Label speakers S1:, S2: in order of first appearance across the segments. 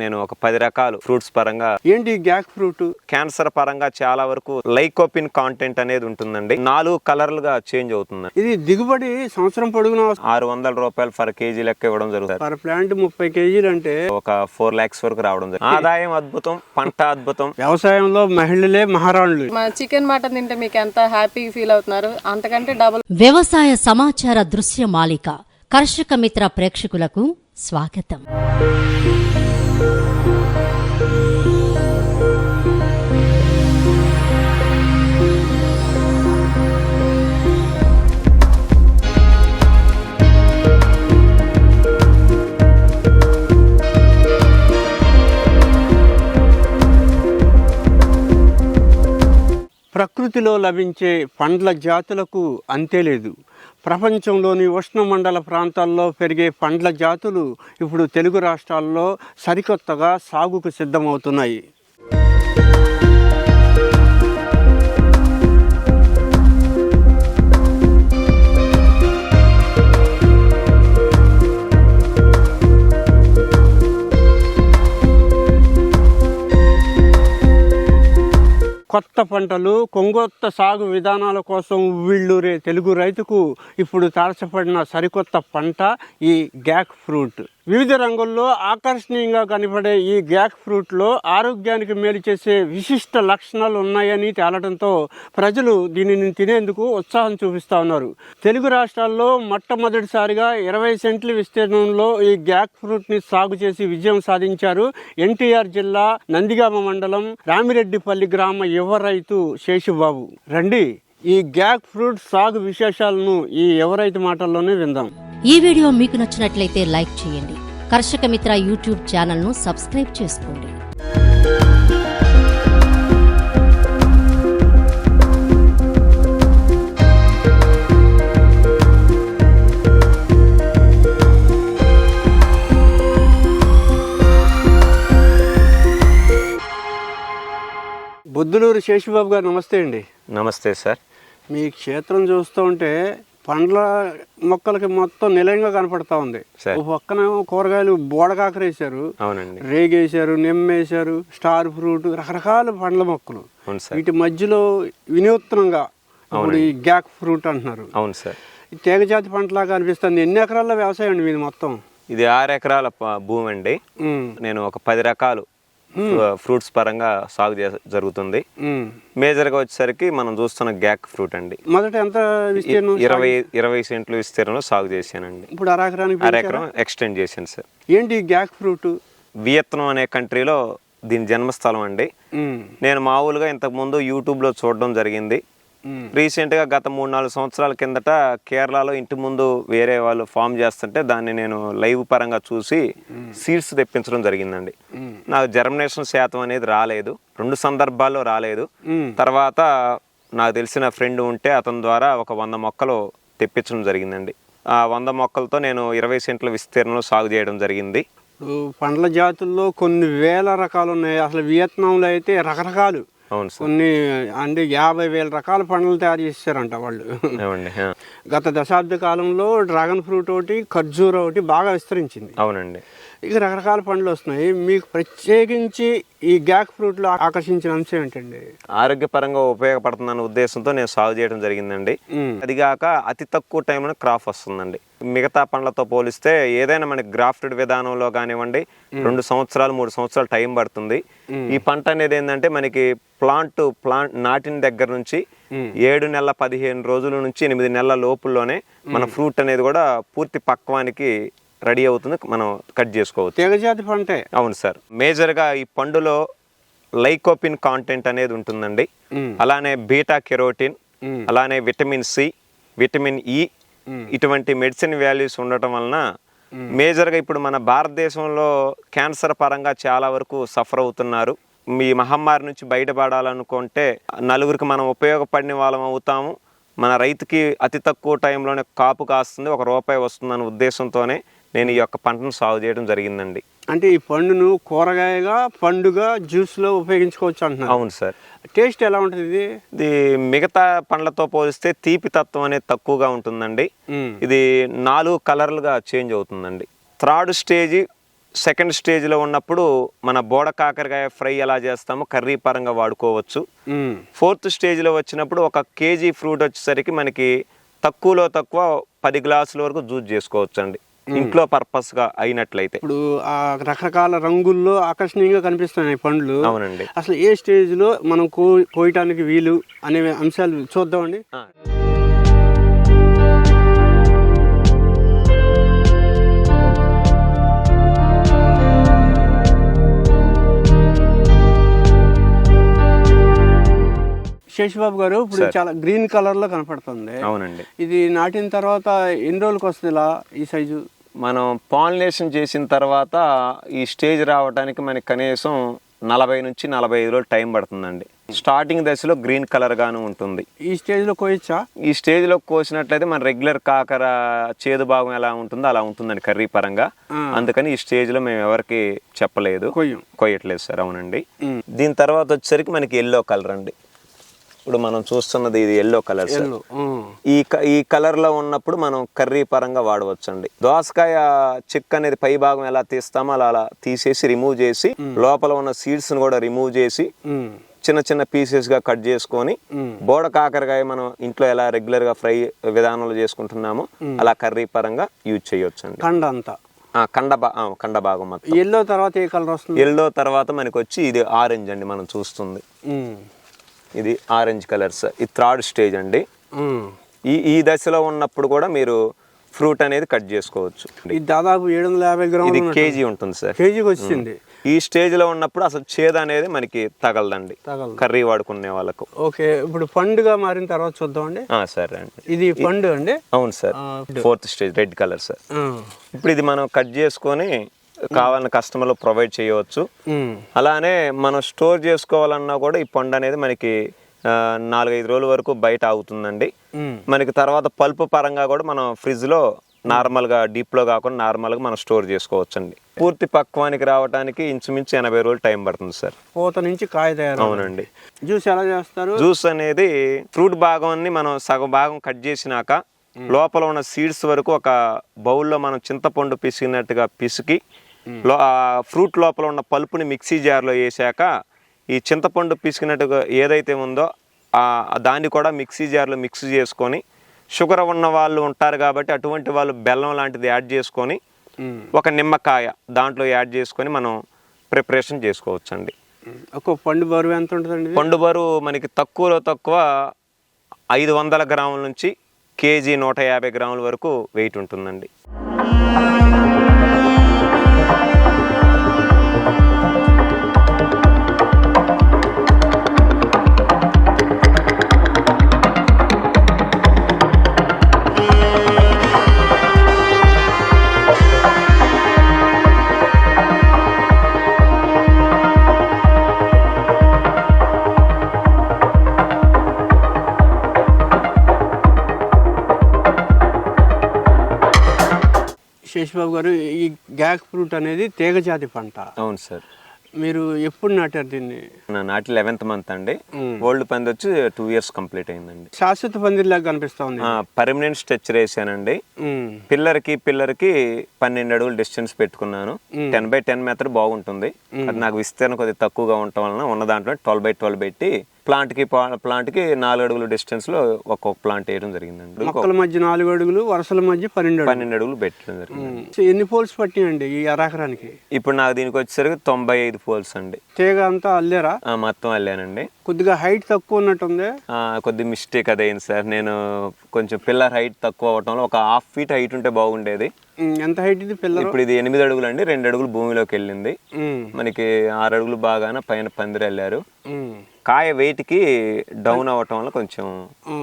S1: నేను ఒక పది రకాలు ఫ్రూట్స్ పరంగా
S2: ఏంటి గ్యాక్ ఫ్రూట్?
S1: క్యాన్సర్ పరంగా చాలా వరకు లైకోపిన్ కాంటెంట్ అనేది ఉంటుందండి. నాలుగు కలర్లుగా చేంజ్ అవుతుంది
S2: ఇది దిగుబడి సంవత్సరం పొడుగునా
S1: ఆరు వందల రూపాయలు ఫర్ కేజీ లెక్క ఇవ్వడం జరుగుతుంది.
S2: పర్ ప్లాంట్ ముప్పై కేజీలు అంటే
S1: ఒక ఫోర్ లాక్స్ వరకు రావడం జరుగుతుంది. ఆదాయం అద్భుతం పంట అద్భుతం.
S2: వ్యవసాయంలో మహిళలే మహారాణులు.
S3: మా చికెన్ మటన్ తింటే మీకు ఎంత హ్యాపీ ఫీల్ అవుతున్నారు? అంతకంటే డబుల్
S4: వ్యవసాయ సమాచార దృశ్య మాలిక. కర్షక మిత్ర ప్రేక్షకులకు స్వాగతం.
S2: ప్రకృతిలో లభించే పండ్ల జాతులకు అంతే లేదు. ప్రపంచంలోని ఉష్ణమండల ప్రాంతాల్లో పెరిగే పండ్ల జాతులు ఇప్పుడు తెలుగు రాష్ట్రాల్లో సరికొత్తగా సాగుకు సిద్ధమవుతున్నాయి. కొత్త పంటలు కొంగొత్త సాగు విధానాల కోసం వీళ్ళు తెలుగు రైతుకు ఇప్పుడు తారసపడిన సరికొత్త పంట ఈ గ్యాక్ ఫ్రూట్. వివిధ రంగుల్లో ఆకర్షణీయంగా కనపడే ఈ గ్యాక్ ఫ్రూట్లో ఆరోగ్యానికి మేలు చేసే విశిష్ట లక్షణాలు ఉన్నాయని తేలడంతో ప్రజలు దీనిని తినేందుకు ఉత్సాహం చూపిస్తా ఉన్నారు. తెలుగు రాష్ట్రాల్లో మొట్టమొదటిసారిగా ఇరవై సెంట్ల విస్తీర్ణంలో ఈ గ్యాక్ ఫ్రూట్ని సాగు చేసి విజయం సాధించారు ఎన్టీఆర్ జిల్లా నందిగామ మండలం రామిరెడ్డిపల్లి గ్రామ యువ రైతు శేషుబాబు. రండి ఈ గ్యాక్ ఫ్రూట్ సాగు విశేషాలను ఈ యువ రైతు మాటల్లోనే విందాం.
S4: ఈ వీడియో మీకు నచ్చినట్లయితే లైక్ చేయండి. కర్షక మిత్ర యూట్యూబ్ ఛానల్ను సబ్స్క్రైబ్ చేసుకోండి.
S2: బుద్ధులూరు శేషుబాబు గారు నమస్తే అండి.
S1: నమస్తే సార్.
S2: మీ క్షేత్రం చూస్తూ ఉంటే పండ్ల మొక్కలకి మొత్తం నిలయంగా కనపడతా ఉంది. పక్కనేమో కూరగాయలు బోడకాకరేసారు
S1: అవునండి.
S2: రేగేశారు నిమ్మేశారు స్టార్ ఫ్రూట్ రకరకాల పండ్ల మొక్కలు. వీటి మధ్యలో వినూత్నంగా ఇప్పుడు ఈ గ్యాక్ ఫ్రూట్ అంటున్నారు.
S1: అవును సార్.
S2: ఈ తీగజాతి పంటలాగా అనిపిస్తుంది. ఎన్ని ఎకరాల వ్యవసాయం అండి మీది మొత్తం?
S1: ఇది ఆరు ఎకరాల భూమి అండి. నేను ఒక పది రకాలు ఫ్రూట్స్ పరంగా సాగు జరుగుతుంది.
S2: ఉమ్.
S1: మేజర్గా వచ్చేసరికి మనం చూస్తున్న గ్యాక్ ఫ్రూట్ అండి.
S2: మొదట ఎంత
S1: ఇరవై ఇరవై సెంట్లు విస్తీర్ణంలో సాగు చేశానండి.
S2: ఇప్పుడు అరెకరానికి
S1: అర
S2: పెంచారా?
S1: ఎకరం ఎక్స్టెండ్ చేశాను సార్.
S2: ఏంటి గ్యాక్ ఫ్రూట్?
S1: వియత్నం అనే కంట్రీలో దీని జన్మస్థలం అండి.
S2: ఉమ్,
S1: నేను మామూలుగా ఇంతకుముందు యూట్యూబ్లో చూడడం జరిగింది. రీసెంట్గా గత మూడు నాలుగు సంవత్సరాల కిందట కేరళలో ఇంటి ముందు వేరే వాళ్ళు ఫామ్ చేస్తుంటే దాన్ని నేను లైవ్ పరంగా చూసి సీడ్స్ తెప్పించడం జరిగిందండి. నాకు జర్మినేషన్ శాతం అనేది రాలేదు. రెండు సందర్భాల్లో రాలేదు. తర్వాత నాకు తెలిసిన ఫ్రెండ్ ఉంటే అతని ద్వారా ఒక వంద మొక్కలు తెప్పించడం జరిగిందండి. ఆ వంద మొక్కలతో నేను ఇరవై సెంట్ల విస్తీర్ణంలో సాగు చేయడం జరిగింది.
S2: పండ్ల జాతుల్లో కొన్ని వేల రకాలు ఉన్నాయి. అసలు వియత్నాంలో అయితే రకరకాలు. కొన్ని అంటే యాభై వేల రకాల పండ్లు తయారు చేశారంట వాళ్ళు. గత దశాబ్ద కాలంలో డ్రాగన్ ఫ్రూట్ ఒకటి ఖర్జూర ఒకటి బాగా విస్తరించింది.
S1: అవునండి.
S2: ఇక రకరకాల పండ్లు వస్తున్నాయి. మీకు ప్రత్యేకించి ఈ గ్యాక్ ఫ్రూట్లో ఆకర్షించిన అంశం ఏంటండి?
S1: ఆరోగ్యపరంగా ఉపయోగపడుతుందన్న ఉద్దేశంతో నేను సాగు చేయడం జరిగిందండి. అదిగాక అతి తక్కువ టైంలో క్రాప్ వస్తుందండి. మిగతా పండ్లతో పోలిస్తే ఏదైనా మనకి గ్రాఫ్టెడ్ విధానంలో కానివ్వండి రెండు సంవత్సరాలు మూడు సంవత్సరాలు టైం పడుతుంది. ఈ పంట అనేది ఏంటంటే మనకి ప్లాంట్ ప్లాంట్ నాటిన దగ్గర నుంచి ఏడు నెలల పదిహేను రోజుల నుంచి ఎనిమిది నెలల లోపుల్లోనే మన ఫ్రూట్ అనేది కూడా పూర్తి పక్వానికి రెడీ అవుతుంది. మనం కట్ చేసుకోవచ్చు.
S2: తీగజాతి పంటే.
S1: అవును సార్. మేజర్గా ఈ పండులో లైకోపిన్ కాంటెంట్ అనేది ఉంటుందండి. అలానే బీటా కెరోటిన్ అలానే విటమిన్ సి విటమిన్
S2: ఉమ్.
S1: ఇటువంటి మెడిసిన్ వాల్యూస్ ఉండటం వలన మేజర్గా ఇప్పుడు మన భారతదేశంలో క్యాన్సర్ పరంగా చాలా వరకు సఫర్ అవుతున్నారు. ఈ మహమ్మారి నుంచి బయటపడాలనుకుంటే నలుగురికి మనం ఉపయోగపడిన వాళ్ళం అవుతాము. మన రైతుకి అతి తక్కువ టైంలోనే కాపు కాస్తుంది ఒక రూపాయి వస్తుందన్న ఉద్దేశంతోనే నేను ఈ యొక్క పంటను సాగు చేయడం జరిగిందండి.
S2: అంటే ఈ పండును కూరగాయగా పండుగా జ్యూస్లో ఉపయోగించుకోవచ్చు అంటున్నారు.
S1: అవును సార్.
S2: టేస్ట్ ఎలా ఉంటుంది ఇది?
S1: ఇది మిగతా పండ్లతో పోలిస్తే తీపి తత్వం అనేది తక్కువగా ఉంటుందండి. ఇది నాలుగు కలర్లుగా చేంజ్ అవుతుందండి. థర్డ్ స్టేజ్ సెకండ్ స్టేజ్లో ఉన్నప్పుడు మన బోడ కాకరకాయ ఫ్రై ఎలా చేస్తామో కర్రీ పరంగా వాడుకోవచ్చు. ఫోర్త్ స్టేజ్లో వచ్చినప్పుడు ఒక కేజీ ఫ్రూట్ వచ్చేసరికి మనకి తక్కువలో తక్కువ పది గ్లాసుల వరకు జ్యూస్ చేసుకోవచ్చు అండి ఇంట్లో పర్పస్గా అయినట్లయితే.
S2: ఇప్పుడు ఆ రకరకాల రంగుల్లో ఆకర్షణీయంగా కనిపిస్తున్నాయి పండ్లు.
S1: అవునండి.
S2: అసలు ఏ స్టేజ్లో మనం కో కోయటానికి వీలు అనే అంశాలు చూద్దామండి. శేషబాబు గారు ఇప్పుడు చాలా గ్రీన్ కలర్లో కనపడుతుంది.
S1: అవునండి.
S2: ఇది నాటిన తర్వాత ఎన్ని రోజులకు వస్తుంది ఇలా ఈ సైజు?
S1: మనం పాలినేషన్ చేసిన తర్వాత ఈ స్టేజ్ రావడానికి మనకి కనీసం నలభై నుంచి నలభై ఐదు రోజులు టైం పడుతుందండి. స్టార్టింగ్ దశలో గ్రీన్ కలర్ గాను ఉంటుంది.
S2: ఈ స్టేజ్లో కోయచ్చా?
S1: ఈ స్టేజ్లో కోసినట్లయితే మన రెగ్యులర్ కాకర చేదు భాగం ఎలా ఉంటుందో అలా ఉంటుందండి కర్రీ పరంగా. అందుకని ఈ స్టేజ్లో మేము ఎవరికి చెప్పలేదు.
S2: కొయ్యం.
S1: కొయ్యట్లేదు సార్ అవునండి. దీని తర్వాత వచ్చేసరికి మనకి ఎల్లో కలర్ అండి. ఇప్పుడు మనం చూస్తున్నది ఇది ఎల్లో కలర్ సార్
S2: ఉమ్.
S1: ఈ ఈ కలర్లో ఉన్నప్పుడు మనం కర్రీ పరంగా వాడవచ్చు అండి దోసకాయ చెక్ అనేది పై భాగం ఎలా తీస్తామో అలా అలా తీసేసి రిమూవ్ చేసి లోపల ఉన్న సీడ్స్ని కూడా రిమూవ్ చేసి
S2: ఉమ్.
S1: చిన్న చిన్న పీసెస్గా కట్ చేసుకొని. బోడ కాకరకాయ మనం ఇంట్లో ఎలా రెగ్యులర్గా ఫ్రై విధానంలో చేసుకుంటున్నామో అలా కర్రీ పరంగా యూజ్ చేయొచ్చు అండి
S2: కండ అంతా?
S1: కండ కండ భాగం మొత్తం.
S2: ఎల్లో తర్వాత ఏ కలర్ వస్తుంది?
S1: ఎల్లో తర్వాత మనకి వచ్చి ఇది ఆరెంజ్ అండి మనం చూస్తుంది. ఇది ఆరెంజ్ కలర్స్. ఇది థర్డ్ స్టేజ్ అండి. ఈ ఈ దశలో ఉన్నప్పుడు కూడా మీరు ఫ్రూట్ అనేది కట్ చేసుకోవచ్చు.
S2: ఇది దాదాపు ఏడు వందల యాభై
S1: ఇది
S2: గ్రాములు
S1: కేజీ ఉంటుంది సార్.
S2: కేజీకి వచ్చింది.
S1: ఈ స్టేజ్లో ఉన్నప్పుడు అసలు చేదు అనేది మనకి తగలదండి.
S2: తగలదు.
S1: కర్రీ వాడుకునే వాళ్ళకు.
S2: ఓకే ఇప్పుడు పండుగ మారిన తర్వాత చూద్దామండి.
S1: ఆ, సరే అండి.
S2: ఇది పండు అండి.
S1: అవును sir. Fourth stage red colour sir. ఇప్పుడు ఇది మనం కట్ చేసుకొని కావాలని కస్టమర్లు ప్రొవైడ్ చేయవచ్చు. అలానే మనం స్టోర్ చేసుకోవాలన్నా కూడా ఈ పండు అనేది మనకి నాలుగైదు రోజుల వరకు బయట ఆగుతుందండి.
S2: ఉమ్.
S1: మనకి తర్వాత పల్పు పరంగా కూడా మనం ఫ్రిడ్జ్లో నార్మల్గా డీప్లో కాకుండా నార్మల్గా మనం స్టోర్ చేసుకోవచ్చు అండి పూర్తి పక్వానికి రావడానికి ఇంచుమించు ఎనభై రోజులు టైం పడుతుంది సార్.
S2: పూత నుంచి కాయ తయారు
S1: అవునండి.
S2: జ్యూస్ ఎలా చేస్తారు?
S1: జ్యూస్ అనేది ఫ్రూట్ భాగాన్ని మనం సగం భాగం కట్ చేసినాక లోపల ఉన్న సీడ్స్ వరకు ఒక బౌల్లో మనం చింతపండు పిసికినట్టుగా పిసికి ఫ్రూట్ లోపల ఉన్న పల్పుని మిక్సీ జార్లో వేసాక ఈ చింతపండు పిసికినట్టుగా ఏదైతే ఉందో దాన్ని కూడా మిక్సీ జార్లో మిక్స్ చేసుకొని షుగర్ ఉన్న వాళ్ళు ఉంటారు కాబట్టి అటువంటి వాళ్ళు బెల్లం లాంటిది యాడ్ చేసుకొని. ఒక నిమ్మకాయ దాంట్లో యాడ్ చేసుకొని మనం ప్రిపరేషన్ చేసుకోవచ్చండి.
S2: ఒక్కో పండు బరువు ఎంత ఉంటుందండి?
S1: పండు బరువు మనకి తక్కువలో తక్కువ ఐదు వందల గ్రాముల నుంచి కేజీ నూట యాభై గ్రాముల వరకు వెయిట్ ఉంటుందండి
S2: శేషబాబు గారు ఈ గ్యాక్ ఫ్రూట్ అనేది తీగ జాతి పంట.
S1: అవును సార్.
S2: మీరు ఎప్పుడు నాటారు దీన్ని?
S1: నాటి లెవెన్త్ మంత్ అండి. ఓల్డ్ పంది వచ్చి టూ ఇయర్స్ కంప్లీట్ అయిందండి.
S2: శాశ్వత పందిరిలాగా కనిపిస్తా ఉంది.
S1: పర్మనెంట్ స్ట్రెచర్ వేసానండి. పిల్లర్కి పిల్లర్కి పన్నెండు అడుగులు డిస్టెన్స్ పెట్టుకున్నాను. టెన్ బై టెన్ మెథడ్ బాగుంటుంది. అది నాకు విస్తీర్ణం కొద్దిగా తక్కువగా ఉండటం వలన ఉన్న దాంట్లో ట్వెల్వ్ బై ట్వెల్వ్ పెట్టి ప్లాంట్కి ప్లాంట్కి నాలుగు అడుగుల డిస్టెన్స్లో ఒక్కొక్క ప్లాంట్ వేయడం జరిగిందండి.
S2: మొక్కల మధ్య నాలుగు అడుగులు వరుసల మధ్య పన్నెండు అడుగులు
S1: పన్నెండు అడుగులు పెట్టడం జరిగింది
S2: ఎన్ని పోల్స్ పట్టినాయండి ఈ అరాకరానికి?
S1: ఇప్పుడు నాకు దీనికి వచ్చేసరికి తొంభై ఐదు పోల్స్ అండి.
S2: తీగ అంతా అల్లేరా?
S1: మొత్తం వెళ్ళానండి
S2: కొద్దిగా హైట్ తక్కువ ఉన్నట్టుంది?
S1: ఆ, కొద్ది మిస్టేక్ అదైంది సార్. నేను కొంచెం పిల్లర్ హైట్ తక్కువ అవటంలో ఒక హాఫ్ ఫీట్ హైట్ ఉంటే బాగుండేది.
S2: ఎంత హైట్ ఇది పిల్లలు
S1: ఇప్పుడు ఇది ఎనిమిది అడుగులు అండి రెండు అడుగులు భూమిలోకి వెళ్ళింది. మనకి ఆరు అడుగులు బాగాన పైన పందిరి వెళ్ళారు. కాయ weight కి డౌన్ అవ్వటం వల్ల కొంచెం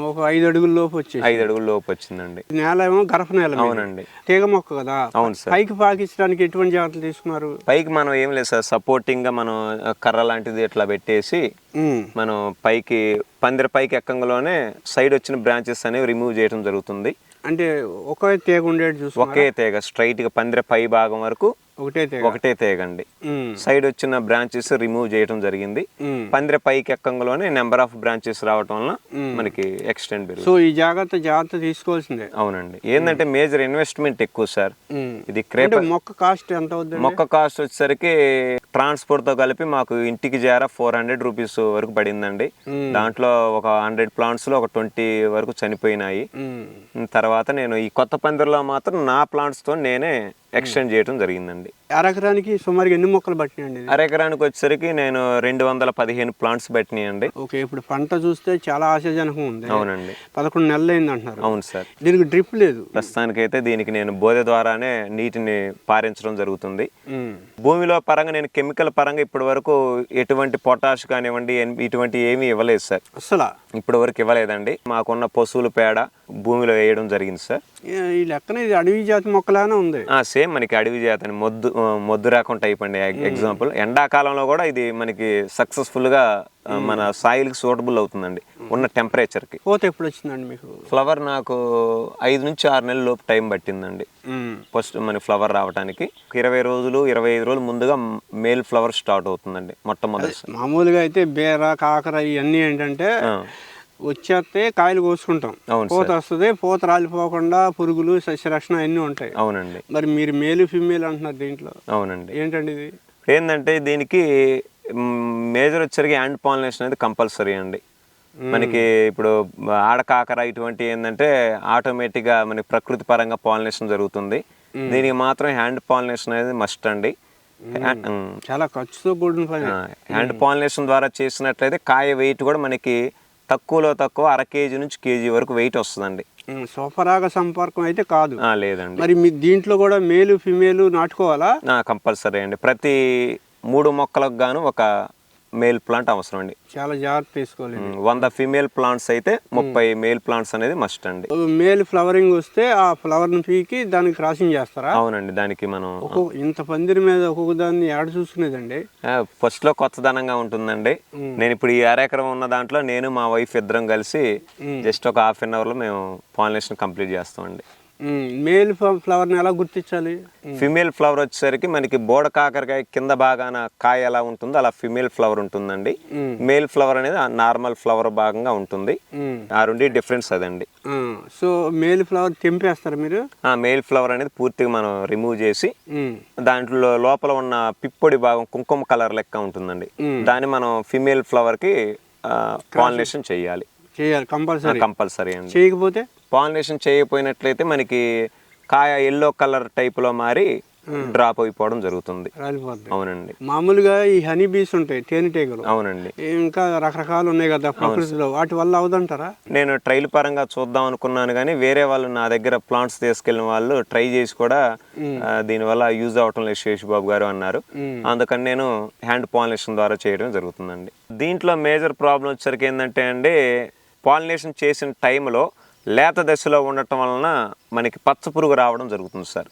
S2: ఒక ఐదు అడుగుల లోపు వచ్చేసి
S1: ఐదు అడుగుల లోపు వచ్చిందండి.
S2: నేల ఏమో గరఫ నేల.
S1: అవునండి.
S2: తీగ మొక్క కదా.
S1: అవును సార్.
S2: పైకి పాకించడానికి ఎటువంటి జాగ్రత్తలు తీసుకున్నారు?
S1: పైకి మనం ఏం లేదు సార్. సపోర్టింగ్గా మనం కర్ర లాంటిది ఇట్లా పెట్టేసి మనం పైకి పందిరి పైకి ఎక్కంగానే సైడ్ వచ్చిన బ్రాంచెస్ అనేవి రిమూవ్ చేయడం జరుగుతుంది.
S2: అంటే ఒకే తీగ ఉండేది చూసుకో
S1: ఒకే తీగ స్ట్రైట్గా పందిరి పై భాగం వరకు
S2: ఒకటే తీగ.
S1: ఒకటే తేగండి. సైడ్ వచ్చిన బ్రాంచెస్ రిమూవ్ చేయడం జరిగింది. పందిర పైకి ఎక్కంలోనే నెంబర్ ఆఫ్ బ్రాంచెస్ రావటం వలన మనకి ఎక్స్టెండ్
S2: సో ఈ జాగ్రత్త జాగ్రత్త తీసుకోవాల్సిందే.
S1: అవునండి. ఏంటంటే మేజర్ ఇన్వెస్ట్మెంట్ ఎక్కువ సార్. ఇది క్రేప
S2: మొక్క కాస్ట్ ఎంత అవుతుంది
S1: మొక్క కాస్ట్ వచ్చేసరికి ట్రాన్స్పోర్ట్తో కలిపి మాకు ఇంటికి చేర ఫోర్ హండ్రెడ్ రూపీస్ వరకు పడిందండి. దాంట్లో ఒక హండ్రెడ్ ప్లాంట్స్లో ఒక ట్వంటీ వరకు చనిపోయినాయి. తర్వాత నేను ఈ కొత్త పందిరిలో మాత్రం నా ప్లాంట్స్తో నేనే ఎక్స్టెండ్ చేయడం జరిగిందండి.
S2: అరెకరానికి సుమారుగా ఎన్ని మొక్కలు పట్టినాయండి?
S1: అరెకరానికి వచ్చేసరికి నేను రెండు వందల పదిహేను ప్లాంట్స్ పెట్టినాయండి.
S2: ఓకే ఇప్పుడు పంట చూస్తే చాలా ఆశాజనకం ఉంది.
S1: అవునండి.
S2: పదకొండు నెలలు అయింది అంటున్నారు.
S1: అవును సార్.
S2: దీనికి డ్రిప్ లేదు.
S1: ప్రస్తుతానికైతే దీనికి నేను బోధ ద్వారానే నీటిని పారించడం జరుగుతుంది. భూమిలో పరంగా నేను కెమికల్ పరంగా ఇప్పటి వరకు ఎటువంటి పొటాష్ కానివ్వండి ఇటువంటి ఏమీ ఇవ్వలేదు సార్.
S2: అస్సలా?
S1: ఇప్పటి వరకు ఇవ్వలేదండి. మాకున్న పశువుల పేడ భూమిలో వేయడం జరిగింది సార్.
S2: ఈ లెక్కన ఇది అడవి జాతి మొక్కలానే ఉంది.
S1: సేమ్ మనకి అడవి జాతని మొద్దు ఆ, మొద్దు రకం టైప్ అండి ఎగ్జాంపుల్. ఎండాకాలంలో కూడా ఇది మనకి సక్సెస్ఫుల్గా ఆ, మన సాయిల్కి సూటబుల్ అవుతుందండి. ఉన్న టెంపరేచర్కి.
S2: పోత ఎప్పుడు వచ్చిందండి మీకు?
S1: ఫ్లవర్ నాకు ఐదు నుంచి ఆరు నెలల లోపు టైం పట్టిందండి. ఫస్ట్ మన ఫ్లవర్ రావడానికి ఇరవై రోజులు ఇరవై ఐదు రోజులు ముందుగా మేల్ ఫ్లవర్ స్టార్ట్ అవుతుందండి మొట్టమొదటి
S2: మామూలుగా అయితే బీర కాకర ఇవన్నీ ఏంటంటే వచ్చేస్తే కాయలు కోసుకుంటాం. పూత వస్తుంది పూత రాలిపోకుండా పురుగులు సస్యరక్షణ అన్నీ ఉంటాయి.
S1: అవునండి.
S2: మరి మీరు మేలు ఫిమేల్ అంటున్నారు దీంట్లో.
S1: అవునండి.
S2: ఏంటండి ఇది?
S1: ఏంటంటే దీనికి మేజర్ వచ్చరికి హ్యాండ్ పాలినేషన్ అనేది కంపల్సరీ అండి. మనకి ఇప్పుడు ఆడకాకర ఇటువంటి ఏంటంటే ఆటోమేటిక్గా మనకి ప్రకృతి పరంగా పాలినేషన్ జరుగుతుంది. దీనికి మాత్రం హ్యాండ్ పాలినేషన్ అనేది మస్ట్ అండి.
S2: చాలా ఖర్చుతో కూడిన
S1: హ్యాండ్ పాలినేషన్ ద్వారా చేసినట్లయితే కాయ వెయిట్ కూడా మనకి తక్కువలో తక్కువ అర కేజీ నుంచి కేజీ వరకు వెయిట్ వస్తుందండి.
S2: స్వపరాగ సంపర్కం అయితే కాదు.
S1: లేదండి.
S2: మరి మీ దీంట్లో కూడా మేలు ఫిమేలు నాటుకోవాలా?
S1: కంపల్సరీ అండి. ప్రతి మూడు మొక్కలకు గాను ఒక మేల్ ప్లాంట్ అవసరం అండి.
S2: చాలా జాగ్రత్త తీసుకోవాలి.
S1: వంద ఫీమేల్ ప్లాంట్స్ అయితే ముప్పై మేల్ ప్లాంట్స్ అనేది మస్ట్ అండి.
S2: మేల్ ఫ్లవరింగ్ వస్తే ఆ ఫ్లవర్ని పీకి దానికి క్రాసింగ్ చేస్తారా?
S1: అవునండి దానికి మనం
S2: ఇంత పందిరి మీద ఒక్కొక్క దాన్ని ఏడ చూసుకునేదండి?
S1: ఫస్ట్లో కొత్తదనంగా ఉంటుందండి. నేను ఇప్పుడు ఈ అరెకరం ఉన్న దాంట్లో నేను మా వైఫ్ ఇద్దరం కలిసి జస్ట్ ఒక హాఫ్ అన్ అవర్లో మేము పాలినేషన్ కంప్లీట్ చేస్తామండి.
S2: మేల్ ఫ్లవర్ని ఎలా గుర్తించాలి?
S1: ఫిమేల్ ఫ్లవర్ వచ్చేసరికి మనకి బోడ కాకరకాయ కింద భాగాన కాయ ఎలా ఉంటుందో అలా ఫిమేల్ ఫ్లవర్ ఉంటుందండి. మేల్ ఫ్లవర్ అనేది నార్మల్ ఫ్లవర్ భాగంగా ఉంటుంది. ఆ రెండు డిఫరెన్స్ అదండి.
S2: సో మేల్ ఫ్లవర్ తెంపేస్తారా మీరు?
S1: ఆ మేల్ ఫ్లవర్ అనేది పూర్తిగా మనం రిమూవ్ చేసి. దాంట్లో లోపల ఉన్న పిప్పొడి భాగం కుంకుమ కలర్ లెక్క ఉంటుందండి. దాన్ని మనం ఫిమేల్ ఫ్లవర్కి పాలినేషన్ చేయాలి.
S2: చేయాలి కంపల్సరీ
S1: కంపల్సరీ అండి.
S2: చేయకపోతే?
S1: పాలినేషన్ చేయకపోయినట్లయితే మనకి కాయ ఎల్లో కలర్ టైప్లో మారి డ్రాప్ అయిపోవడం జరుగుతుంది. అవునండి.
S2: మామూలుగా ఈ హనీ బీస్ ఉంటాయి తేనెటీగలు
S1: అవునండి.
S2: ఇంకా రకరకాలు ఉన్నాయి కదా ప్రకృతిలో వాటి వల్ల అవదంటారా?
S1: నేను ట్రైల్ పరంగా చూద్దాం అనుకున్నాను కానీ వేరే వాళ్ళు నా దగ్గర ప్లాంట్స్ తీసుకెళ్ళిన వాళ్ళు ట్రై చేసి కూడా ఆ, దీనివల్ల యూజ్ అవటం లేదు శేష్ బాబు గారు అన్నారు. అందుకని నేను హ్యాండ్ పాలినేషన్ ద్వారా చేయడం జరుగుతుందండి. దీంట్లో మేజర్ ప్రాబ్లం వచ్చరికి ఏంటంటే అండి పాలినేషన్ చేసిన టైంలో లేత దశలో ఉండటం వలన మనకి పచ్చ పురుగు రావడం జరుగుతుంది సార్.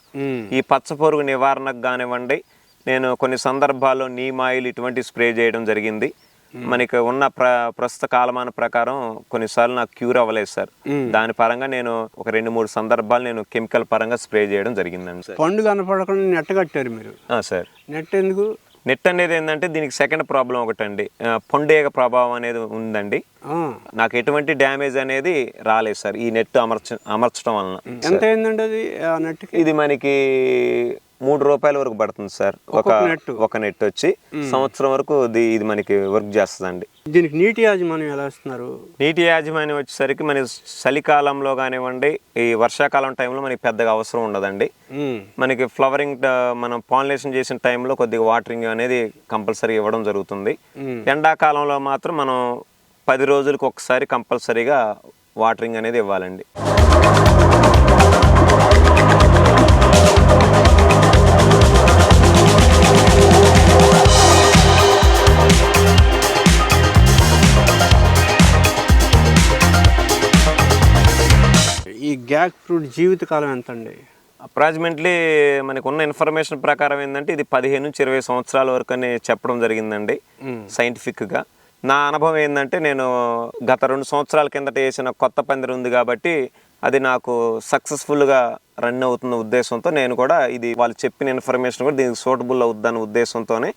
S1: ఈ పచ్చ పురుగు నివారణకు కానివ్వండి నేను కొన్ని సందర్భాల్లో నీమ్ ఆయిల్ ఇటువంటి స్ప్రే చేయడం జరిగింది. మనకి ఉన్న ప్ర ప్రస్తుత కాలమాన ప్రకారం కొన్నిసార్లు నాకు క్యూర్ అవ్వలేదు సార్. దాని పరంగా నేను ఒక రెండు మూడు సందర్భాలు నేను కెమికల్ పరంగా స్ప్రే చేయడం జరిగిందండి సార్.
S2: పండు కనపడకుండా నెట్ కట్టారు మీరు.
S1: సార్.
S2: నెట్ ఎందుకు
S1: నెట్ అనేది ఏంటంటే దీనికి సెకండ్ ప్రాబ్లం ఒకటండి. ఆ, పొండేగ ప్రభావం అనేది ఉందండి. నాకు ఎటువంటి డ్యామేజ్ అనేది రాలేదు సార్ ఈ నెట్ అమర్చ అమర్చడం వలన.
S2: ఎంత అయిందండి అది
S1: ఇది మనకి మూడు రూపాయల వరకు పడుతుంది సార్. ఒక
S2: నెట్.
S1: ఒక నెట్ వచ్చి సంవత్సరం వరకు ఇది మనకి వర్క్ చేస్తుందండి.
S2: దీనికి నీటి యాజమాన్యం ఎలా ఇస్తున్నారు?
S1: నీటి యాజమాన్యం వచ్చేసరికి మన చలికాలంలో కానివ్వండి ఈ వర్షాకాలం టైంలో మనకి పెద్దగా అవసరం ఉండదండి. మనకి ఫ్లవరింగ్ మనం పాలినేషన్ చేసిన టైంలో కొద్దిగా వాటరింగ్ అనేది కంపల్సరీ ఇవ్వడం జరుగుతుంది. ఎండాకాలంలో మాత్రం మనం పది రోజులకు ఒకసారి కంపల్సరీగా వాటరింగ్ అనేది ఇవ్వాలండి.
S2: ఈ గ్యాక్ ఫ్రూట్ జీవితకాలం ఎంత అండి
S1: అప్రాక్సిమేట్లీ మనకు ఉన్న ఇన్ఫర్మేషన్ ప్రకారం ఏంటంటే ఇది పదిహేను నుంచి ఇరవై సంవత్సరాల వరకు అని చెప్పడం జరిగిందండి సైంటిఫిక్గా. నా అనుభవం ఏంటంటే నేను గత రెండు సంవత్సరాల కిందట వేసిన కొత్త పందిరి ఉంది కాబట్టి అది నాకు సక్సెస్ఫుల్గా రన్ అవుతున్న ఉద్దేశంతో నేను కూడా ఇది వాళ్ళు చెప్పిన ఇన్ఫర్మేషన్ కూడా దీనికి సూటబుల్ అవుద్దన్న ఉద్దేశంతోనే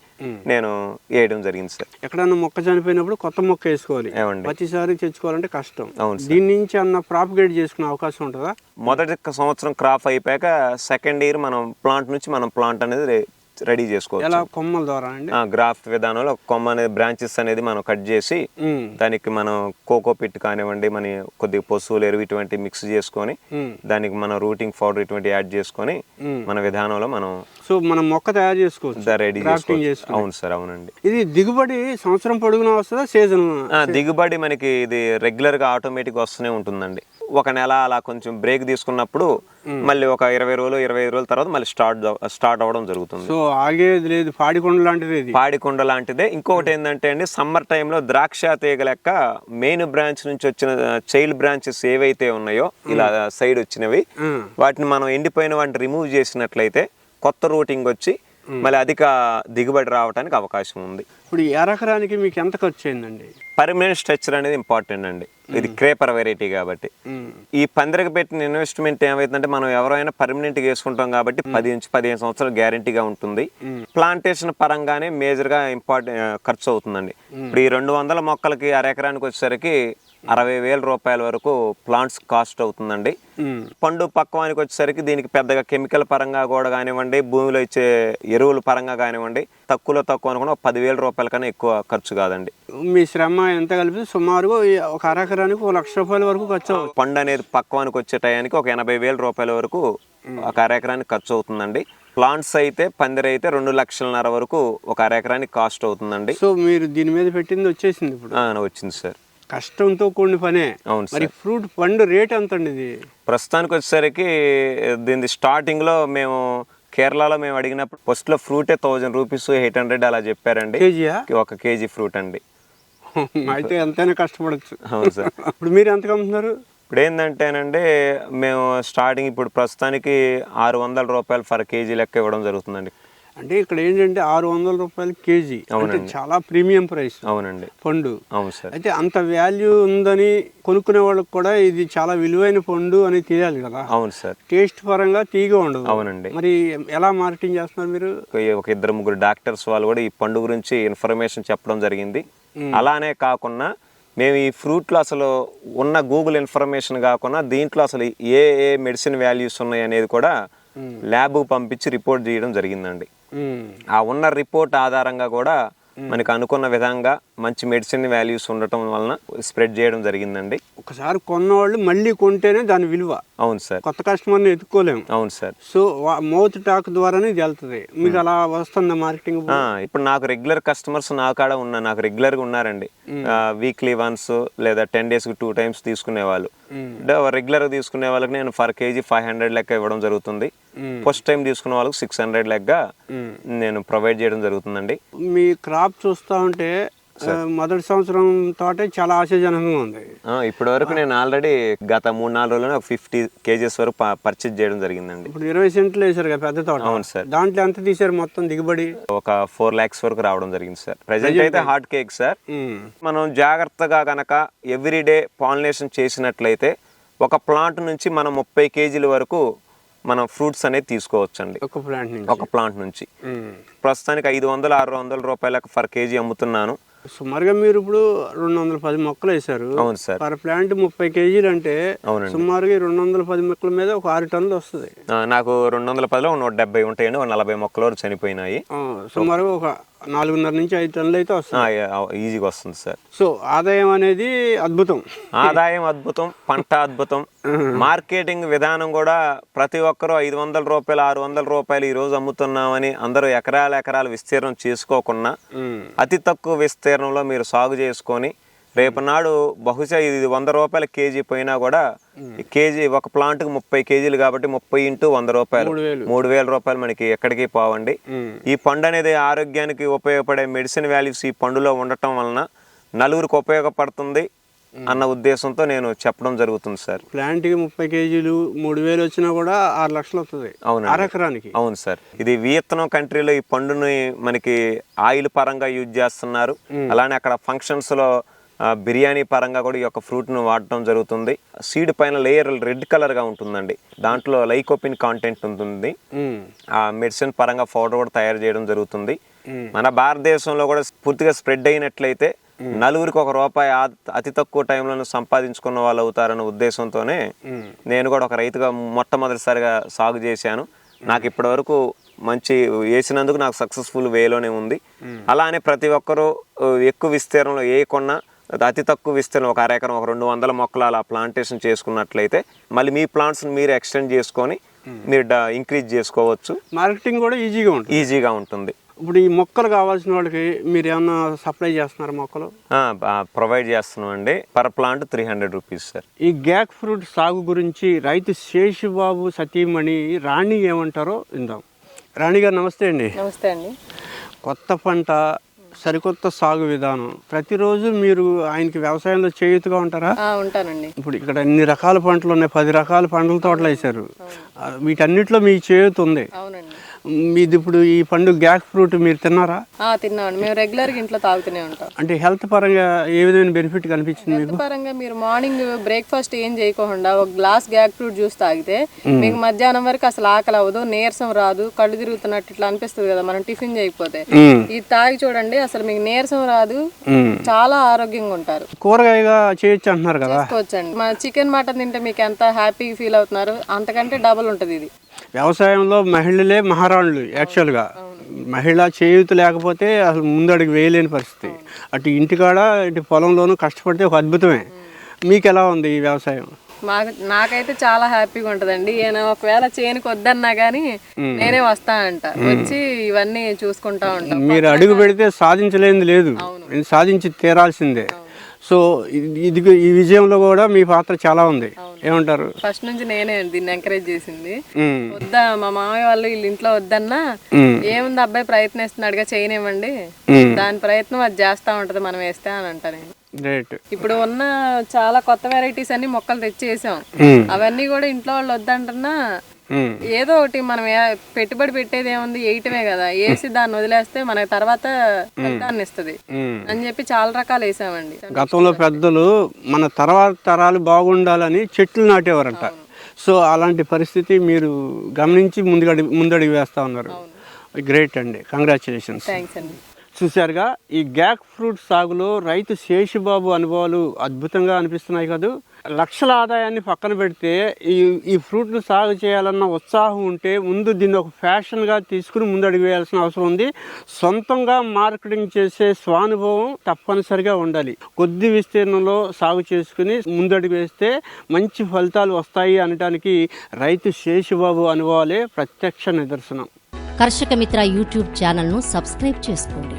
S1: నేను వేయడం జరిగింది సార్.
S2: ఎక్కడన్నా మొక్క చనిపోయినప్పుడు కొత్త మొక్క వేసుకోవాలి. ప్రతిసారి తెచ్చుకోవాలంటే కష్టం.
S1: అవును
S2: దీని నుంచి అన్న ప్రాపిగేట్ చేసుకునే అవకాశం ఉంటుందా?
S1: మొదటి సంవత్సరం క్రాప్ అయిపోయాక సెకండ్ ఇయర్ మనం ప్లాంట్ నుంచి మనం ప్లాంట్ అనేది రెడీ చేసుకోవచ్చు.
S2: ఎలా? కొమ్మల ద్వారా అండి?
S1: గ్రాఫ్ట్ విధానంలో కొమ్మ అనేది బ్రాంచెస్ అనేది మనం కట్ చేసి దానికి మనం కోకో పిట్ కానివ్వండి మన కొద్దిగా పశువులు ఎరువు ఇటువంటి మిక్స్ చేసుకొని. దానికి మనం రూటింగ్ పౌడర్ ఇటువంటి యాడ్ చేసుకొని. మన విధానంలో మనం
S2: సో మనం మొక్క తయారు చేసుకోవచ్చు.
S1: రెడీ చేసుకోవచ్చు. అవును సార్ అవునండి.
S2: ఇది దిగుబడి సంవత్సరం పొడుగునా వస్తుందా సీజన్
S1: దిగుబడి మనకి ఇది రెగ్యులర్గా ఆటోమేటిక్ వస్తూనే ఉంటుందండి. ఒక నెల అలా కొంచెం బ్రేక్ తీసుకున్నప్పుడు మళ్ళీ ఒక ఇరవై రోజులు ఇరవై ఐదు రోజుల తర్వాత మళ్ళీ స్టార్ట్ స్టార్ట్ అవ్వడం జరుగుతుంది.
S2: సో ఆగేది లేదు పాడికొండ లాంటిది
S1: పాడికొండ లాంటిదే. ఇంకొకటి ఏంటంటే అండి సమ్మర్ టైంలో ద్రాక్ష తీగ లెక్క మెయిన్ బ్రాంచ్ నుంచి వచ్చిన చైల్డ్ బ్రాంచెస్ ఏవైతే ఉన్నాయో ఇలా సైడ్ వచ్చినవి వాటిని మనం ఎండిపోయిన వాటిని రిమూవ్ చేసినట్లయితే కొత్త రూటింగ్ వచ్చి మళ్ళీ అధిక దిగుబడి రావడానికి అవకాశం ఉంది.
S2: ఇప్పుడు ఈ ఎకరానికి మీకు ఎంత ఖర్చు అయిందండి?
S1: పర్మనెంట్ స్ట్రక్చర్ అనేది ఇంపార్టెంట్ అండి. ఇది క్రేపర్ వెరైటీ కాబట్టి. ఈ పందిరికి పెట్టిన ఇన్వెస్ట్మెంట్ ఏమైతుందంటే మనం ఎవరైనా పర్మనెంట్గా వేసుకుంటాం కాబట్టి పది నుంచి పదిహేను సంవత్సరాలు గ్యారంటీగా ఉంటుంది. ప్లాంటేషన్ పరంగానే మేజర్గా ఇంపార్టెంట్ ఖర్చు అవుతుందండి. ఇప్పుడు ఈ రెండు వందల మొక్కలకి అరెకరానికి వచ్చేసరికి అరవై వేల రూపాయల వరకు ప్లాంట్స్ కాస్ట్ అవుతుందండి. పండు పక్వానికి వచ్చేసరికి దీనికి పెద్దగా కెమికల్ పరంగా కూడా కానివ్వండి భూమిలో ఇచ్చే ఎరువుల పరంగా కానివ్వండి తక్కువలో తక్కువ అనుకున్న ఒక పదివేల రూపాయల కన్నా ఎక్కువ ఖర్చు కాదండి.
S2: మీ శ్రమ ఎంత కలిపి సుమారుగా ఒక అరెకరానికి ఒక లక్ష రూపాయల వరకు ఖర్చు
S1: పండు అనేది పక్వానికి వచ్చే టయానికి ఒక ఎనభై వేల రూపాయల వరకు ఒక అరెకరానికి ఖర్చు అవుతుందండి. ప్లాంట్స్ అయితే పందిరి అయితే రెండు లక్షలన్నర వరకు ఒక అరెకరానికి కాస్ట్ అవుతుందండి.
S2: సో మీరు దీని మీద పెట్టింది వచ్చేసింది ఇప్పుడు?
S1: వచ్చింది సార్.
S2: కష్టంతో కూడిన పనే.
S1: అవును
S2: మరి
S1: సార్.
S2: ఫ్రూట్ పండు రేట్ ఎంత అండి ఇది
S1: ప్రస్తుతానికి వచ్చేసరికి దీని స్టార్టింగ్లో మేము కేరళలో మేము అడిగినప్పుడు ఫస్ట్లో ఫ్రూటే థౌజండ్ రూపీస్ ఎయిట్ హండ్రెడ్ అలా చెప్పారండి. ఒక కేజీ ఫ్రూట్ అండి.
S2: అయితే ఎంతైనా కష్టపడచ్చు.
S1: అవును సార్.
S2: ఇప్పుడు మీరు ఎంత అమ్ముతున్నారు?
S1: ఇప్పుడు ఏంటంటేనండి మేము స్టార్టింగ్ ఇప్పుడు ప్రస్తుతానికి ఆరు వందల రూపాయలు ఫర్ కేజీ లెక్క ఇవ్వడం జరుగుతుందండి.
S2: అంటే ఇక్కడ ఏంటంటే ఆరు వందల రూపాయలు కేజీ. అంటే చాలా ప్రీమియం ప్రైస్.
S1: అవునండి.
S2: పండు.
S1: అవును సార్.
S2: అయితే అంత వాల్యూ ఉందని కొనుక్కునే వాళ్ళకి కూడా ఇది చాలా విలువైన పండు అని తెలియాలి కదా.
S1: అవును సార్.
S2: టేస్ట్ పరంగా తీగ ఉండదు.
S1: అవునండి.
S2: మరి ఎలా మార్కెటింగ్ చేస్తున్నారు మీరు?
S1: ఒక- ఇద్దరు ముగ్గురు డాక్టర్స్ వాళ్ళు కూడా ఈ పండు గురించి ఇన్ఫర్మేషన్ చెప్పడం జరిగింది. అలానే కాకుండా మేము ఈ ఫ్రూట్లో అసలు ఉన్న గూగుల్ ఇన్ఫర్మేషన్ కాకుండా దీంట్లో అసలు ఏ ఏ మెడిసిన్ వాల్యూస్ ఉన్నాయి అనేది కూడా ల్యాబ్కు పంపించి రిపోర్ట్ చేయడం జరిగిందండి. ఆ ఉన్న రిపోర్ట్ ఆధారంగా కూడా మనకు అనుకున్న విధంగా మంచి మెడిసిన్ వాల్యూస్ ఉండటం వలన స్ప్రెడ్ చేయడం జరిగిందండి.
S2: ఒకసారి కొన్నవాళ్ళు మళ్ళీ కొంటేనే దాని విలువ.
S1: అవును సార్.
S2: కొత్త కస్టమర్ని ఎత్తుకోలేము.
S1: అవును సార్.
S2: సో మౌత్ టాక్ ద్వారానే ఇది వెళ్తుంది. మీకు అలా వస్తుందా మార్కెటింగ్?
S1: ఇప్పుడు నాకు రెగ్యులర్ కస్టమర్స్ నా కాడ ఉన్నా నాకు రెగ్యులర్గా ఉన్నారండి వీక్లీ వన్స్ లేదా టెన్ డేస్కి టూ టైమ్స్ తీసుకునే వాళ్ళు రెగ్యులర్గా తీసుకునే వాళ్ళకి నేను ఫర్ కేజీ ఫైవ్ హండ్రెడ్ లెక్క ఇవ్వడం జరుగుతుంది. ఫస్ట్ టైం తీసుకునే వాళ్ళకి సిక్స్ హండ్రెడ్ లెక్క నేను ప్రొవైడ్ చేయడం జరుగుతుందండి.
S2: మీ క్రాప్ చూస్తా ఉంటే మొదటి సంవత్సరం తోటే చాలా ఆశాజనకంగా ఉంది.
S1: ఇప్పటి వరకు నేను ఆల్రెడీ గత మూడు నాలుగు రోజుల్లో ఫిఫ్టీ కేజెస్ వరకు పర్చేజ్ చేయడం జరిగిందండి.
S2: ఇప్పుడు ఇరవై సెంట్లు వేసారు కదా పెద్ద తోట.
S1: అవును సార్
S2: దాంట్లో ఎంత తీసారు మొత్తం దిగుబడి?
S1: ఒక ఫోర్ ల్యాక్స్ వరకు రావడం జరిగింది సార్ ప్రజెంట్ అయితే హాట్ కేక్ సార్. మనం జాగ్రత్తగా గనక ఎవ్రీడే పాలినేషన్ చేసినట్లయితే ఒక ప్లాంట్ నుంచి మనం ముప్పై కేజీల వరకు మనం ఫ్రూట్స్ అనేది తీసుకోవచ్చండి.
S2: ఒక ప్లాంట్ నుంచి.
S1: ఒక ప్లాంట్ నుంచి. ప్రస్తుతానికి ఐదు వందలు ఆరు వందల రూపాయలకు ఫర్ కేజీ అమ్ముతున్నాను.
S2: సుమారుగా మీరు ఇప్పుడు రెండు వందల పది మొక్కలు వేసారు
S1: అవును సార్.
S2: పర్ ప్లాంట్ ముప్పై కేజీలు అంటే. సుమారుగా రెండు వందల పది మొక్కల మీద ఒక ఆరు టన్నులు వస్తుంది.
S1: నాకు రెండు వందల పదిలో నూట డెబ్బై ఉంటాయండి నలభై మొక్కల చనిపోయినాయి.
S2: సుమారుగా ఒక నాలుగున్నర నుంచి ఐదు టన్నులు అయితే వస్తుంది.
S1: ఆ, ఈజీగా వస్తుంది సార్.
S2: సో ఆదాయం అనేది అద్భుతం.
S1: ఆదాయం అద్భుతం పంట అద్భుతం. మార్కెటింగ్ విధానం కూడా ప్రతి ఒక్కరూ ఐదు వందల రూపాయలు ఆరు వందల రూపాయలు ఈ రోజు అమ్ముతున్నామని అందరూ ఎకరాల ఎకరాల విస్తీర్ణం చేసుకోకుండా. అతి తక్కువ విస్తీర్ణంలో మీరు సాగు చేసుకొని రేపు నాడు బహుశా ఇది వంద రూపాయల కేజీ పోయినా కూడా కేజీ ఒక ప్లాంట్కి ముప్పై కేజీలు కాబట్టి ముప్పై ఇంటూ వంద రూపాయలు.
S2: మూడు వేలు.
S1: రూపాయలు మనకి ఎక్కడికి పోవండి. ఈ పండు అనేది ఆరోగ్యానికి ఉపయోగపడే మెడిసిన్ వాల్యూస్ ఈ పండులో ఉండటం వలన నలుగురికి ఉపయోగపడుతుంది అన్న ఉద్దేశంతో నేను చెప్పడం జరుగుతుంది సార్.
S2: ప్లాంట్కి ముప్పై కేజీలు మూడు వేలు వచ్చినా కూడా ఆరు లక్షలు వస్తుంది.
S1: అవునండి.
S2: అరెకరానికి.
S1: అవును సార్. ఇది వియత్నం కంట్రీలో ఈ పండుని మనకి ఆయిల్ పరంగా యూజ్ చేస్తున్నారు. అలానే అక్కడ ఫంక్షన్స్లో ఆ, బిర్యానీ పరంగా కూడా ఈ యొక్క ఫ్రూట్ను వాడటం జరుగుతుంది. సీడ్ పైన లేయర్ రెడ్ కలర్గా ఉంటుందండి. దాంట్లో లైకోపిన్ కాంటెంట్ ఉంటుంది. ఆ మెడిసిన్ పరంగా పౌడర్ కూడా తయారు చేయడం జరుగుతుంది. మన భారతదేశంలో కూడా పూర్తిగా స్ప్రెడ్ అయినట్లయితే నలుగురికి ఒక రూపాయి అతి తక్కువ టైంలో సంపాదించుకున్న వాళ్ళు అవుతారన్న ఉద్దేశంతోనే నేను కూడా ఒక రైతుగా మొట్టమొదటిసారిగా సాగు చేశాను. నాకు ఇప్పటి వరకు మంచి వేసినందుకు నాకు సక్సెస్ఫుల్ వేలోనే ఉంది. అలానే ప్రతి ఒక్కరూ ఎక్కువ విస్తీర్ణంలో ఏ కొన్నా అతి తక్కువ విస్తీర్ణం ఒక అరెకరం ఒక రెండు వందల మొక్కలు అలా ప్లాంటేషన్ చేసుకున్నట్లయితే మళ్ళీ మీ ప్లాంట్స్ని మీరు ఎక్స్టెండ్ చేసుకొని మీరు ఇంక్రీజ్ చేసుకోవచ్చు.
S2: మార్కెటింగ్ కూడా ఈజీగా ఉంటుంది.
S1: ఈజీగా ఉంటుంది.
S2: ఇప్పుడు ఈ మొక్కలు కావాల్సిన వాళ్ళకి మీరు ఏమన్నా సప్లై చేస్తున్నారు మొక్కలు?
S1: ప్రొవైడ్ చేస్తున్నాం అండి per plant three hundred rupees sir
S2: ఈ గ్యాక్ ఫ్రూట్ సాగు గురించి రైతు శేషుబాబు సతీమణి రాణి ఏమంటారో విందాం. రాణి గారు నమస్తే అండి.
S3: నమస్తే అండి.
S2: కొత్త పంట సరికొత్త సాగు విధానం. ప్రతిరోజు మీరు ఆయనకి వ్యవసాయంలో చేయుతుగా ఉంటారా?
S3: ఉంటానండి.
S2: ఇప్పుడు ఇక్కడ ఎన్ని రకాల పంటలు ఉన్నాయి పది రకాల పండ్ల తోటలు వేశారు. వీటన్నిటిలో మీ చేయూత ఉంది.
S3: అవునండి.
S2: మీది ఇప్పుడు ఈ పండు గ్యాక్ ఫ్రూట్ మీరు తిన్నారా?
S3: ఆ, తిన్నామండి. మేము రెగ్యులర్గా ఇంట్లో తాగుతూనే ఉంటాం.
S2: అంటే హెల్త్ పరంగా ఏ విధమైన బెనిఫిట్ కనిపించింది
S3: హెల్త్ పరంగా మీరు మార్నింగ్ బ్రేక్ఫాస్ట్ ఏం చేయకుండా ఒక గ్లాస్ గ్యాక్ ఫ్రూట్ జ్యూస్ తాగితే మీకు మధ్యాహ్నం వరకు అసలు ఆకలి అవ్వదు నీరసం రాదు కళ్ళు తిరుగుతున్నట్టు ఇట్లా అనిపిస్తుంది కదా మనం టిఫిన్ చేయకపోతే. ఇది తాగి చూడండి అసలు మీకు నీరసం రాదు. చాలా ఆరోగ్యంగా ఉంటారు.
S2: కూరగాయగా చేయొచ్చు అంటున్నారు కదా?
S3: చేసుకోవచ్చండి. మన చికెన్ మటన్ తింటే మీకు ఎంత హ్యాపీగా ఫీల్ అవుతున్నారు అంతకంటే డబుల్ ఉంటుంది ఇది.
S2: వ్యవసాయంలో మహిళలే మహారాణులు యాక్చువల్గా మహిళ చేయూత లేకపోతే అసలు ముందడుగు వేయలేని పరిస్థితి. అటు ఇంటికాడ ఇటు పొలంలోనూ కష్టపడితే ఒక అద్భుతమే. మీకు ఎలా ఉంది ఈ వ్యవసాయం?
S3: మాకు నాకైతే చాలా హ్యాపీగా ఉంటదండి. ఈయన ఒకవేళ చేయనికి వద్దన్నా గానీ నేనే వస్తానంట వచ్చి ఇవన్నీ చూసుకుంటా ఉంటాం.
S2: మీరు అడుగు పెడితే సాధించలేనిది లేదు. సాధించి తీరాల్సిందే. సో ఇది ఈ విజయంలో కూడా మీ పాత్ర చాలా ఉంది. ఏమంటారు?
S3: ఫస్ట్ నుంచి నేనే దీన్ని ఎంకరేజ్ చేసింది. వద్దా మా మామయ్య వాళ్ళు వీళ్ళ ఇంట్లో వద్దన్నా ఏముంది అబ్బాయి ప్రయత్నిస్తున్నాడుగా చేయనివ్వండి. దాని ప్రయత్నం అది చేస్తా ఉంటది మనం వేస్తే అని అంట నేను. ఇప్పుడు ఉన్న చాలా కొత్త వెరైటీస్ అన్ని మొక్కలు తెచ్చేసాం.
S2: ఉమ్,
S3: అవన్నీ కూడా ఇంట్లో వాళ్ళు వద్దంటున్నా ఏదో ఒకటి మనం పెట్టుబడి పెట్టేది ఏముంది వేయటమే కదా. వేసి దాన్ని వదిలేస్తే మనకి తర్వాత ఇస్తుంది.
S2: ఉమ్.
S3: అని చెప్పి చాలా రకాలు వేసామండి.
S2: గతంలో పెద్దలు మన తర్వాత తరాలు బాగుండాలని చెట్లు నాటేవారంట. సో అలాంటి పరిస్థితి మీరు గమనించి ముందుగడి ముందడుగు వేస్తా ఉన్నారు. గ్రేట్ అండి. కంగ్రాచులేషన్స్
S3: థ్యాంక్స్ అండి.
S2: చూశారుగా ఈ గ్యాక్ ఫ్రూట్ సాగులో రైతు శేషుబాబు అనుభవాలు అద్భుతంగా అనిపిస్తున్నాయి కదూ. లక్షల ఆదాయాన్ని పక్కన పెడితే ఈ ఈ ఫ్రూట్ను సాగు చేయాలన్న ఉత్సాహం ఉంటే ముందు దీన్ని ఒక ఫ్యాషన్గా తీసుకుని ముందడుగు వేయాల్సిన అవసరం ఉంది. సొంతంగా మార్కెటింగ్ చేసే స్వానుభవం తప్పనిసరిగా ఉండాలి. కొద్ది విస్తీర్ణంలో సాగు చేసుకుని ముందడుగు వేస్తే మంచి ఫలితాలు వస్తాయి అనడానికి రైతు శేషుబాబు అనుభవాలే ప్రత్యక్ష నిదర్శనం.
S4: కర్షక మిత్ర యూట్యూబ్ ఛానల్ను సబ్స్క్రైబ్ చేసుకోండి.